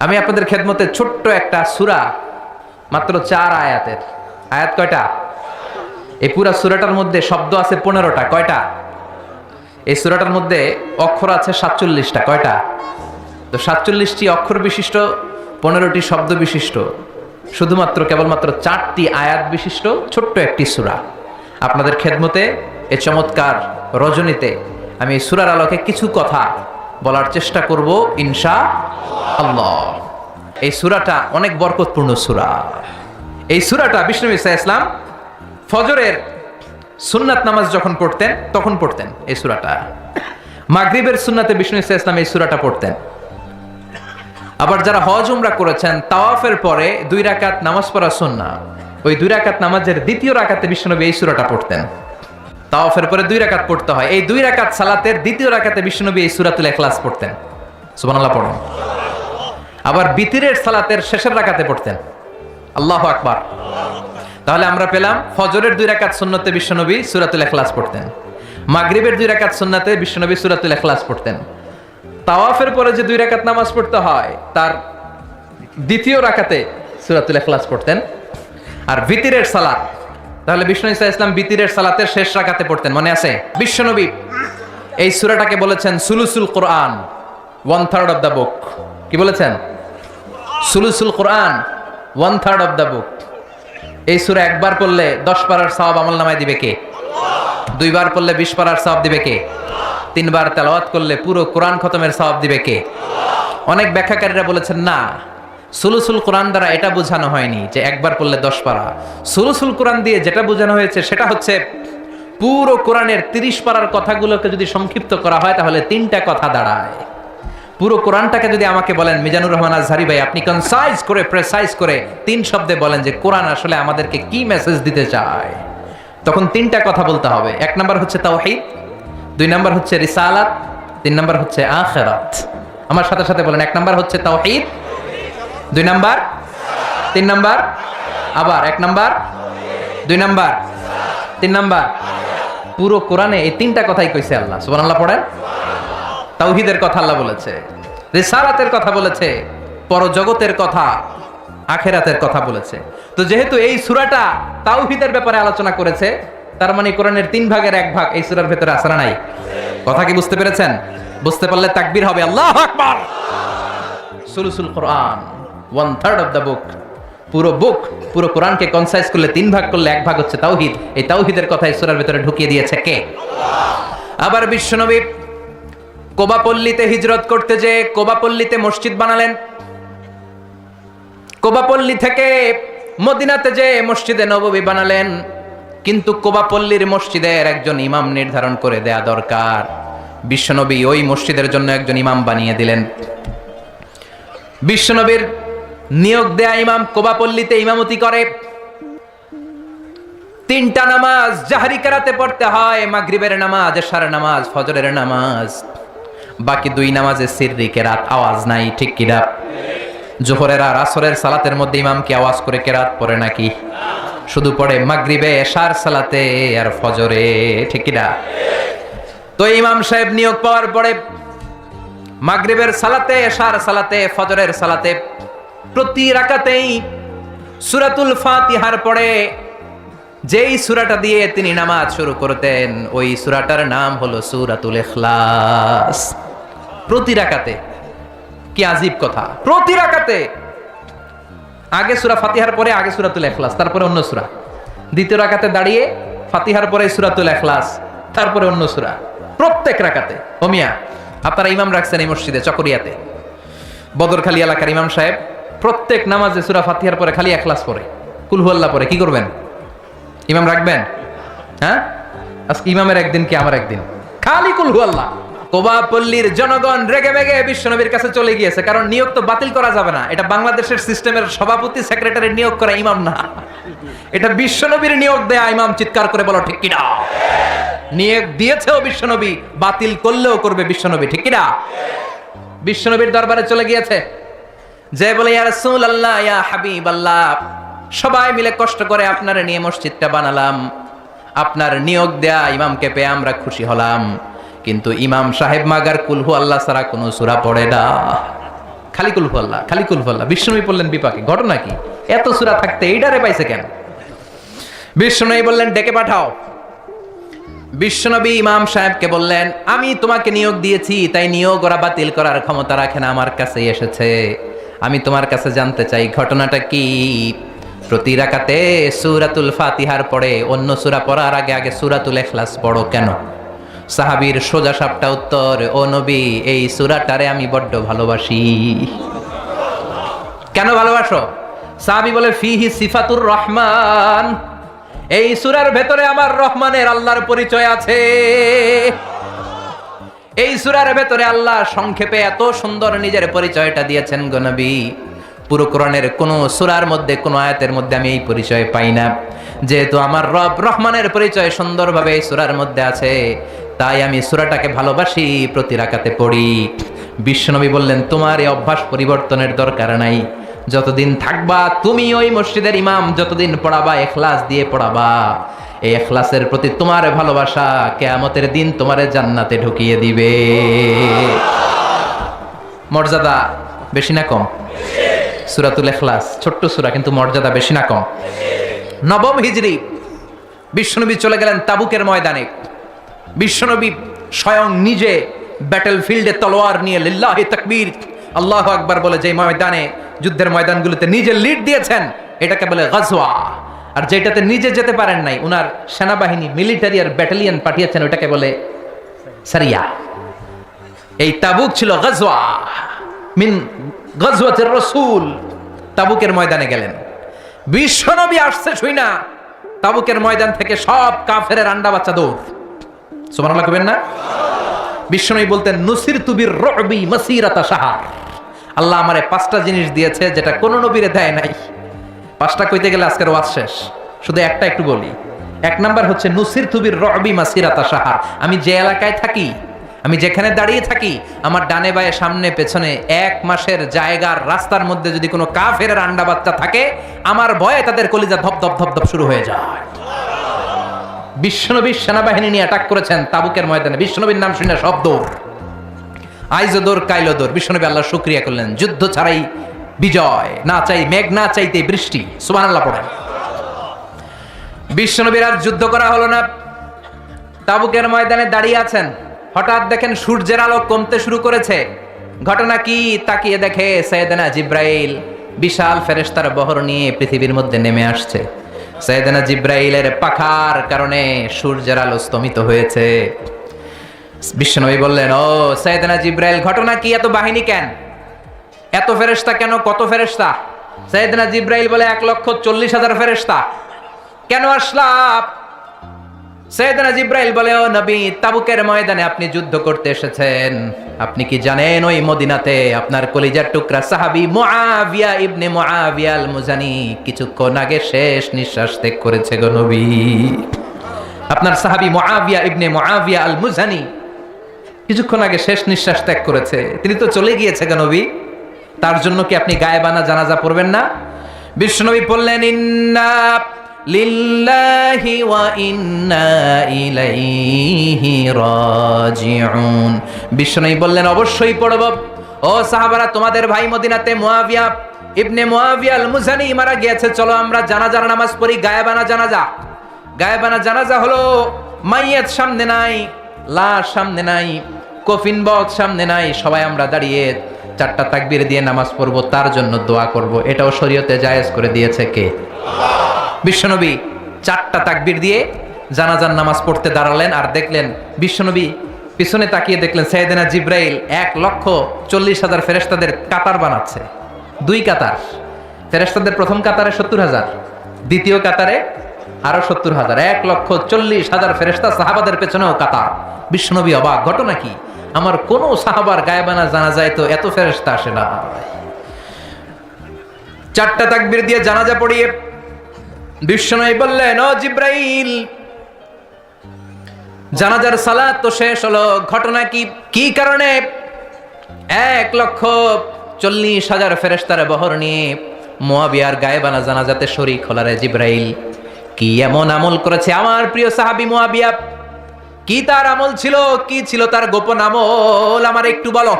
আমি আপনাদের খেদমতে ছোট্ট একটা সুরা, মাত্র চার আয়াতের। আয়াত কয়টা? এই পুরা সুরাটার মধ্যে শব্দ আছে পনেরোটা। কয়টা? এই সুরাটার মধ্যে অক্ষর আছে সাতচল্লিশটা। কয়টা? তো সাতচল্লিশটি অক্ষর বিশিষ্ট, পনেরোটি শব্দ বিশিষ্ট। শুধুমাত্র কেবলমাত্র চারটি আয়াত বিশিষ্ট, ছোট্ট একটি সুরা। আপনাদের খেদমতে এ চমৎকার রজনীতে আমি সুরার আলোকে কিছু কথা বলার চেষ্টা করব ইনশা আল্লাহ এই সুরাটা অনেক বরকতপূর্ণ সুরা। এই সুরাটা বিষ্ণু ইসা ইসলাম ফজরের সুন্নাত নামাজ যখন পড়তেন, তখন পড়তেন এই সুরাটা। মাগরিবের সুন্নাতে বিষ্ণু ইসা ইসলাম এই সুরাটা পড়তেন। আবার যারা হজ উমরা করেছেন, তাওয়াফের পরে দুই রাকাত নামাজ পড়া সুন্না ওই দুই রাকাত নামাজের দ্বিতীয় রাকাতে বিষ্ণুনবী এই সুরাটা পড়তেন। তাওয়াফের পরে দুই রাকাত পড়তে হয়। এই দুই রাকাত সালাতের দ্বিতীয় রাকাতে বিষ্ণুনবী এই সুরাতুল ইখলাস পড়তেন। সুবহানাল্লাহ পড়েন। আবার বিতিরের সালাতের শেষের রাকাতে পড়তেন। আল্লাহ আকবার। তাহলে আমরা পেলাম ফজরের দুই রাকাত সুন্নতে বিশ্বনবী সুরাতুল ইখলাস পড়তেন। মাগরিবের দুই রাকাত সুন্নাতে বিশ্বনবী সুরাতুল ইখলাস পড়তেন। তাওয়াফের পরে যে দুই রাকাত নামাজ পড়তে হয়, তার দ্বিতীয় রাকাতে সুরাতুল ইখলাস পড়তেন। আর বিতিরের সালাত। তাহলে বিষ্ণু ইসা ইসলাম বিতিরের সালাতের শেষ রাখাতে পড়তেন, মনে আছে? বিশ্বনবী এই সুরাটাকে বলেছেন সুলুসুল Quran one third of the book কি বলেছেন? সুলুসুল Quran one third of the book এই সুরা একবার পড়লে দশ পারার সওয়াব আমল নামায় দিবে কে? দুইবার পড়লে বিশ পারার সওয়াব দিবে কে? তিনবার তেলাওয়াত করলে পুরো কোরআন খতমের সওয়াব দিবে কে? অনেক ব্যাখ্যাকারীরা বলেছেন, না। সুলুসুল কোরআন দ্বারা এটা বোঝানো হয়নি যে একবার পড়লে দশ পারা। সুলুসুল কোরআন দিয়ে যেটা বোঝানো হয়েছে সেটা হচ্ছে পুরো কোরআনের তিরিশ পারার কথাগুলোকে যদি সংক্ষিপ্ত করা হয় তাহলে তিনটা কথা দাঁড়ায়। পুরো কোরআনটাকে যদি আমাকে বলেন, মিজানুর রহমান আজহারি ভাই, আপনি কনসাইজ করে প্রেসাইজ করে তিন শব্দে বলেন যে কোরআন আসলে আমাদেরকে কি মেসেজ দিতে চায়। তখন তিনটা কথা বলতে হবে। এক নাম্বার হচ্ছে তাওহীদ, দুই নাম্বার হচ্ছে রিসালাত, তিন নাম্বার হচ্ছে আখেরাত। আমার সাথে সাথে বলেন, এক নাম্বার হচ্ছে তাওহীদ দুই নাম্বার? তিন নাম্বার? আবার এক নাম্বার? দুই নাম্বার? তিন নাম্বার? পুরো কোরআনে এই তিনটা কথাই কইছে আল্লাহ, সুবহানাল্লাহ পড়েন। তাওহিদের কথা আল্লাহ বলেছে, রিসালাতের কথা বলেছে, পরজগতের কথা, আখেরাতের কথা বলেছে। তো যেহেতু এই সুরাটা তাওহিদের ব্যাপারে আলোচনা করেছে, তার মানে কোরআনের তিন ভাগের এক ভাগ এই সুরার ভেতরে আসরা নাই? কথা কি বুঝতে পেরেছেন? বুঝতে পারলে তাকবীর হবে, আল্লাহ আকবার! সুলুসুল Quran. One third of the book পুরো বুক পুরো কোরআনকে কনসাইজ করলে তিন ভাগ করলে এক ভাগ হচ্ছে তাওহিদ। এই তাওহিদের কথা সুরার ভেতরে ঢুকিয়ে দিয়েছে কে? আবার বিশ্বনবী কোবাপল্লীতে হিজরত করতে যে কোবাপল্লীতে মসজিদ বানালেন। কোবাপল্লী থেকে মদিনাতে যে মসজিদে নববী বানালেন। কিন্তু কোবাপল্লীর মসজিদের একজন ইমাম নির্ধারণ করে দেয়া দরকার। বিশ্বনবী ওই মসজিদের জন্য একজন ইমাম বানিয়ে দিলেন। বিশ্বনবীর নিয়োগ দেয়া ইমাম কোবাপল্লীতে ইমামতি করে। তিনটা নামাজ জাহারি কেরাতে পড়তে হয়, মাগরিবের নামাজ, এশার নামাজ, ফজরের নামাজ। বাকি দুই নামাজে সিররি, কেরাত, আওয়াজ নাই, ঠিক কিনা জোহরের আর আসরের সালাতের মধ্যে ইমাম কি আওয়াজ করে কেরাত পড়ে নাকি? শুধু পড়ে মাগরিবে, এশার সালাতে আর ফজরে, ঠিক কিনা তো ইমাম সাহেব নিয়োগ পাওয়ার পরে মাগরিবের সালাতে, এশার সালাতে, ফজরের সালাতে প্রতি রাকাতেই সুরাতুল ফাতিহার পরে যেই সুরাটা দিয়ে তিনি নামাজ শুরু করতেন, ওই সুরাটার নাম হলো সুরাতুল এখলাস প্রতি রাকাতে। কি আজীব কথা। প্রতি রাকাতে। আগে সুরা ফাতিহার পরে, আগে সুরাতুল এখলাস তারপরে অন্য সুরা। দ্বিতীয় রাকাতে দাঁড়িয়ে ফাতিহার পরে সুরাতুল এখলাস তারপরে অন্য সুরা। প্রত্যেক রাকাতে। ওমিয়া আপনারা ইমাম রাখছেন এই মসজিদে, চকরিয়াতে। বদরখালী এলাকার ইমাম সাহেব প্রত্যেক নামাজে সুরা ফাতিহার পরে খালি এখলাস পরে কুলহুয়াল্লাহ পরে কি করবেন? ইমাম রাখবেন? হ্যাঁ? আজকে ইমামের একদিন কি আমার একদিন? খালি কুলহু আল্লাহ কোবাপল্লীর জনগণ রেগে বেগে বিশ্বনবীর কাছে চলে গিয়েছে, কারণ নিয়োগ তো বাতিল করা যাবে না। এটা বাংলাদেশের সিস্টেমের সভাপতি, সেক্রেটারি নিয়োগ করা ইমাম না। এটা বিশ্বনবীর নিয়োগ দেয়া ইমাম চিৎকার করে বলো, ঠিক কিনা নিয়োগ দিয়েছেও বিশ্বনবী, বাতিল করলেও করবে বিশ্বনবী, ঠিক কিনা বিশ্বনবীর দরবারে চলে গিয়েছে। যে বলে, ইয়া রাসূলুল্লাহ, ইয়া হাবিবাল্লাহ। সবাই মিলে কষ্ট করে আপনার নিয়ে মসজিদটা বানালাম। আপনার নিয়োগ দেয়া ইমামকে পেয়ে আমরা খুশি হলাম। কিন্তু ইমাম সাহেব মাগার কুলহু আল্লাহ ছাড়া কোনো সূরা পড়ে না। খালি কুলফল্লা খালি কুলফল্লা বিষ্ণুবী বললেন, বিপাকে, ঘটনা কি? এত সুরা থাকতে এইটারে পাইছে কেন? বিষ্ণুবী বললেন, ডেকে পাঠাও। বিশ্বনবী ইমাম সাহেবকে বললেন, আমি তোমাকে নিয়োগ দিয়েছি, তাই নিয়োগ ওরা বাতিল করার ক্ষমতা রাখে না, আমার কাছে এসেছে। আমি তোমার কাছে জানতে চাই, ঘটনাটা কি? প্রতি রাকাতে সুরাতুল ফাতিহার পরে অন্য সুরা পড়ার আগে আগে সুরাতুল এখলাস পড়ো কেন? সাহাবীর সোজা সাপটা উত্তর, ও নবী, এই সুরাটারে আমি বড্ড ভালোবাসি। কেন ভালোবাসো? সাহাবি বলে, ফিহি সিফাতুর রহমান। এই সুরার ভেতরে আমার রহমানের আল্লাহর পরিচয় আছে। এই সুরার ভেতরে আল্লাহ সংক্ষেপে এত সুন্দর নিজের পরিচয়টা দিয়েছেন গনবী পুরো কোরআনের কোন সুরার মধ্যে, কোন আয়াতের মধ্যে আমি এই পরিচয় পাই না। যেহেতু আমার রব রহমানের পরিচয় সুন্দরভাবে এই সুরার মধ্যে আছে, তাই আমি সুরাটাকে ভালোবাসি, প্রতি রাকাতে পড়ি। বিশ্বনবী বললেন, তোমার এই অভ্যাস পরিবর্তনের দরকার নাই। যতদিন থাকবা তুমি ওই মসজিদের ইমাম, যতদিন পড়াবা, এখলাস দিয়ে পড়াবা। এই এখলাসের প্রতি তোমার ভালোবাসা কেয়ামতের দিন তোমার জান্নাতে ঢুকিয়ে দিবে। মর্যাদা বেশি না কম। সুরাতুল এখলাস, ছোট্ট সুরা, কিন্তু মর্যাদা বেশি না কম। নবম হিজরি, বিশ্বনবী চলে গেলেন তাবুকের ময়দানে। বিশ্বনবী স্বয়ং নিজে ব্যাটেল ফিল্ডে তলোয়ার নিয়ে লিল্লাহি তাকবীর, আল্লাহ আকবার বলে যে ময়দানে, যুদ্ধের ময়দানগুলোতে নিজে লিড দিয়েছেন, এটাকে বলে গজওয়া। আর যেটাতে নিজে যেতে পারেন নাই, উনার সেনাবাহিনী মিলিটারি আর ব্যাটালিয়ন পাঠিয়েছেন ওটাকে বলে সারিয়া। এই তাবুক ছিল গজওয়া। মিন গজওয়াতের রসুল তাবুকের ময়দানে গেলেন। বিশ্বনবী আসছে শুই না, তাবুকের ময়দান থেকে সব কাফের আন্ডা বাচ্চা দৌড়। না? বিশ্বনবী বলতেন নুসির তুবির রবি মাসিরাতা সাহার আল্লাহ আমারে পাঁচটা জিনিস দিয়েছে যেটা কোন নবীরে দেয় নাই। পাঁচটা কইতে গেলে আজকের ওয়াজ শেষ। শুধু একটা একটু বলি। এক নাম্বার হচ্ছে, নুসির তুবির রবি মাসিরাতা সাহার। আমি যে এলাকায় থাকি, আমি যেখানে দাঁড়িয়ে থাকি, আমার ডানে বায়ে সামনে পেছনে এক মাসের জায়গার রাস্তার মধ্যে যদি কোনো কাফের আন্ডা বাচ্চা থাকে, আমার ভয়ে তাদের কলিজা ধপ ধপ ধপ ধপ শুরু হয়ে যায়। বিশ্বনবীর সেনাবাহিনী নিয়ে অ্যাটাক করেছেন তাবুকের ময়দানে। বিশ্বনবীর নাম শুনে সব দৌড়। আইজো দৌড়, কাইলো দৌড়। বিশ্বনবী আল্লাহ শুক্রিয়া করলেন। যুদ্ধ ছাড়াই বিজয়। না চাই মেঘ, না চাইতে বৃষ্টি। সুবান আল্লাহ বিশ্বনবীর আর যুদ্ধ করা হলো না। তাবুকের ময়দানে দাঁড়িয়ে আছেন। হঠাৎ দেখেন সূর্যের আলো কমতে শুরু করেছে। ঘটনা কি তাকিয়ে দেখে সৈয়দনা জিব্রাইল। বিশাল ফেরেস্তার বহর নিয়ে পৃথিবীর মধ্যে নেমে আসছে। সৈয়দনা জিব্রাইলের পাখার কারণে সূর্যের আলো স্তমিত হয়েছে। বিশ্বনবী বললেন, ও সৈয়দনা জিব্রাইল, ঘটনা কি? এত বাহিনী কেন? এত ফেরেশতা কেন? কত ফেরেশতা? সৈয়দনা জিব্রাইল বলে এক লক্ষ চল্লিশ হাজার ফেরেশতা। কেন আসলাম সৈয়দনা জিব্রাইল বলে, ও নবী, তাবুকের ময়দানে আপনি যুদ্ধ করতে এসেছেন। আপনি কি জানেন ওই মদিনাতে আপনার কলিজার টুকরা সাহাবি মুআবিয়া ইবনে মুআবিয়া আল মুজানি কিছুক্ষণ আগে শেষ নিঃশ্বাস ত্যাগ করেছে গো নবী? আপনার সাহাবি মুআবিয়া ইবনে মুআবিয়া আল মুজানি কিছুক্ষণ আগে শেষ নিঃশ্বাস ত্যাগ করেছে। তিনি তো চলে গিয়েছে গো নবী। তার জন্য কি আপনি গায়েবানা জানাজা পড়বেন না? বিশ্বনবী বললেন, ইন্না লিল্লাহি ওয়া ইন্না ইলাইহি রাজিউন। বিশ্বনবী বললেন, অবশ্যই পড়ব। ও সাহাবারা, তোমাদের ভাই মদিনাতে মুয়াবিয়া, ইবনে মুয়াবিয়া আল মুজানি মারা গিয়েছে। চলো আমরা জানাজার নামাজ পড়ি গায়েবানা জানাজা। গায়েবানা জানাজা হলো, মাইয়াত সামনে নাই, লাশ সামনে নাই, কফিন বক্স সামনে নাই, সবাই আমরা দাঁড়িয়ে চারটা তাকবির দিয়ে নামাজ পড়ব, তার জন্য দোয়া করব। এটাও শরীয়তে জায়েজ করে দিয়েছে কে? বিশ্বনবী চারটা তাকবির দিয়ে জানাজার নামাজ পড়তে দাঁড়ালেন আর দেখলেন বিশ্বনবী পিছনে তাকিয়ে দেখলেন সৈয়দেনা জিব্রাইল এক লক্ষ চল্লিশ হাজার ফেরেস্তাদের কাতার বানাচ্ছে। দুই কাতার। ফেরেস্তাদের প্রথম কাতারে সত্তর হাজার, দ্বিতীয় কাতারে আরও সত্তর হাজার। এক লক্ষ চল্লিশ হাজার ফেরেস্তা সাহাবাদের পেছনেও কাতার। বিশ্বনবী অবাক। ঘটনা কি? আমার কোন সাহাবার গায়েবানা জানা যায় তো এত ফেরেস্তা আসে না। চারটা তাকবীর দিয়ে জানাজা পড়িয়ে বিশ্বনবী বললেন, ও জিব্রাইল, জানাজার সালাত তো শেষ হলো, ঘটনা কি? কি কারণে? এক লক্ষ চল্লিশ হাজার ফেরেস্তার বহর নিয়ে মোয়াবিয়ার গায়েবানা জানাজাতে শরীক হলারে জিব্রাইল। কি এমন আমল করেছে আমার প্রিয় সাহাবি মোয়াবিয়া? কি তার আমল ছিল? কি ছিল তার গোপন আমল? আমার একটু বলো।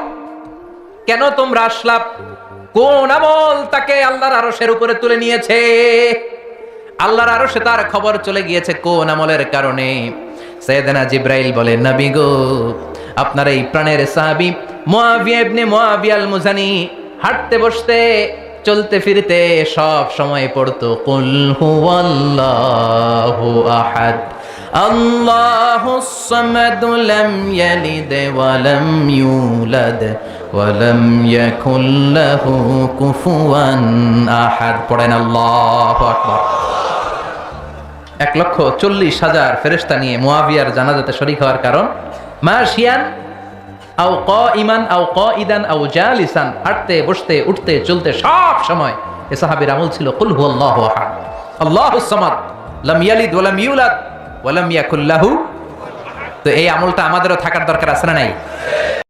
কেন তোমরা আসলাম কোন আমল তাকে আল্লাহর আরশের উপরে তুলে নিয়েছে? আল্লাহর আরশে তার খবর চলে গিয়েছে কোন আমলের কারণে? সৈয়দনা জিব্রাইল বলে, নবী গো, আপনার এই প্রাণের সাহাবী মুয়াবিয়া ইবনে আল মুজানি হাঁটতে বসতে, চলতে ফিরতে সব সময় পড়তো, কুল হুয়াল্লাহু আহাদ। সামাদ লাম ইয়ালিদ ওয়া লাম ইউলাদ ওয়া লাম ইয়াকুল লাহু পড়েন এক লক্ষ চল্লিশ হাজার ফেরেস্তা নিয়ে মোয়াবিয়ার জানাজাতে শরিক হওয়ার কারণ মা শিয়ান আও ক ইমান আও ক ইদান আও জালিসান, হাঁটতে, বসতে, উঠতে, চলতে সব সময় এ সাহাবির আমল ছিল, কুল হু আল্লাহু আল্লাহু সামাদ, লাম ইয়ালিদ ওয়া লাম ইউলাদ। ওয়া ইয়াকুল্লাহু ইয়াকুল তো এই আমলটা আমাদেরও থাকার দরকার আছে না নাই?